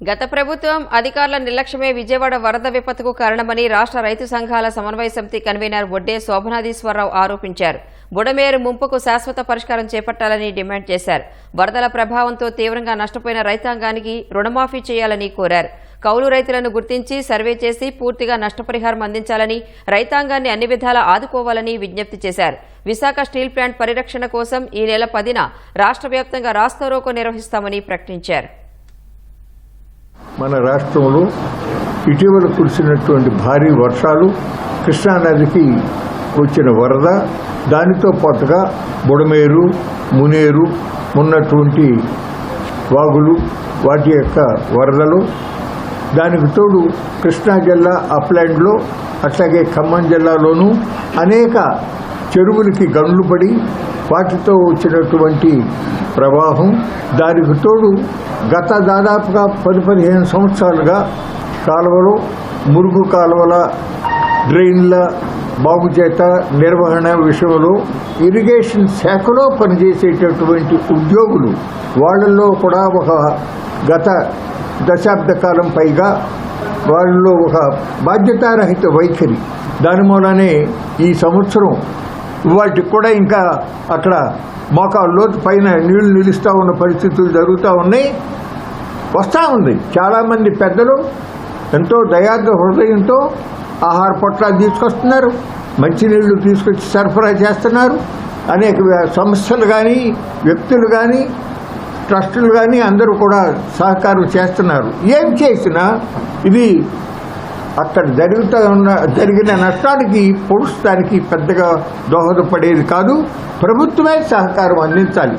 గత ప్రభుత్వం అధికారుల నిర్లక్ష్యమే విజయవాడ వరద విపత్తుకు కారణమని రాష్ట్ర రైతు సంఘాల సమన్వయ సమితి కన్వీనర్ బొడ్డే శోభనాధీశ్వరరావు ఆరోపించారు. బుడమేరు ముంపుకు శాశ్వత పరిష్కారం చేపట్టాలని డిమాండ్ చేశారు. వరదల ప్రభావంతో తీవ్రంగా నష్టపోయిన రైతాంగానికి రుణమాఫీ చేయాలని కోరారు. కౌలు రైతులను గుర్తించి సర్వే చేసి పూర్తిగా నష్టపరిహారం అందించాలని రైతాంగాన్ని అన్ని విధాలా ఆదుకోవాలని విజ్ఞప్తి చేశారు. విశాఖ స్టీల్ ప్లాంట్ పరిరక్షణ కోసం ఈ నెల పదిన రాష్ట్ర వ్యాప్తంగా రాస్తారోకో నిర్వహిస్తామని ప్రకటించారు. మన రాష్ట్రంలో ఇటీవల కురిసినటువంటి భారీ వర్షాలు కృష్ణానదికి వచ్చిన వరద దానితో పాటుగా బుడమేరు మునేరు ఉన్నటువంటి వాగులు వాటి యొక్క వరదలు. దానికి తోడు కృష్ణా జిల్లా అప్లాండ్లో అట్లాగే ఖమ్మం జిల్లాలోనూ అనేక చెరువులకి గండ్లు పడి వాటితో వచ్చినటువంటి ప్రవాహం దానికి తోడు గత దాదాపుగా పది పదిహేను సంవత్సరాలుగా కాలువలు మురుగు కాలువల డ్రైన్ల బాగుచేత నిర్వహణ విషయంలో ఇరిగేషన్ శాఖలో పనిచేసేటటువంటి ఉద్యోగులు వాళ్ళల్లో కూడా ఒక గత దశాబ్ద కాలం పైగా వాళ్ళలో ఒక బాధ్యతారహిత వైఖరి. దాని మూలనే ఈ సంవత్సరం వాటికి కూడా ఇంకా అక్కడ మోకాలు లోతు పైన నీళ్ళు నిలుస్తూ ఉన్న పరిస్థితులు జరుగుతూ ఉన్నాయి. వస్తూ ఉంది. చాలామంది పెద్దలు ఎంతో దయార్థ హృదయంతో ఆహార పొట్లాలు తీసుకొస్తున్నారు. మంచినీళ్ళు తీసుకొచ్చి సరఫరా చేస్తున్నారు. అనేక సమస్యలు సంస్థలు కానీ వ్యక్తులు కానీ ట్రస్టులు కానీ అందరూ కూడా సహకారం చేస్తున్నారు. ఏం చేసినా ఇది అక్కడ జరుగుతూ ఉన్న జరిగిన నష్టానికి పొడుస్తానికి పెద్దగా దోహదపడేది కాదు. ప్రభుత్వమే సహకారం అందించాలి.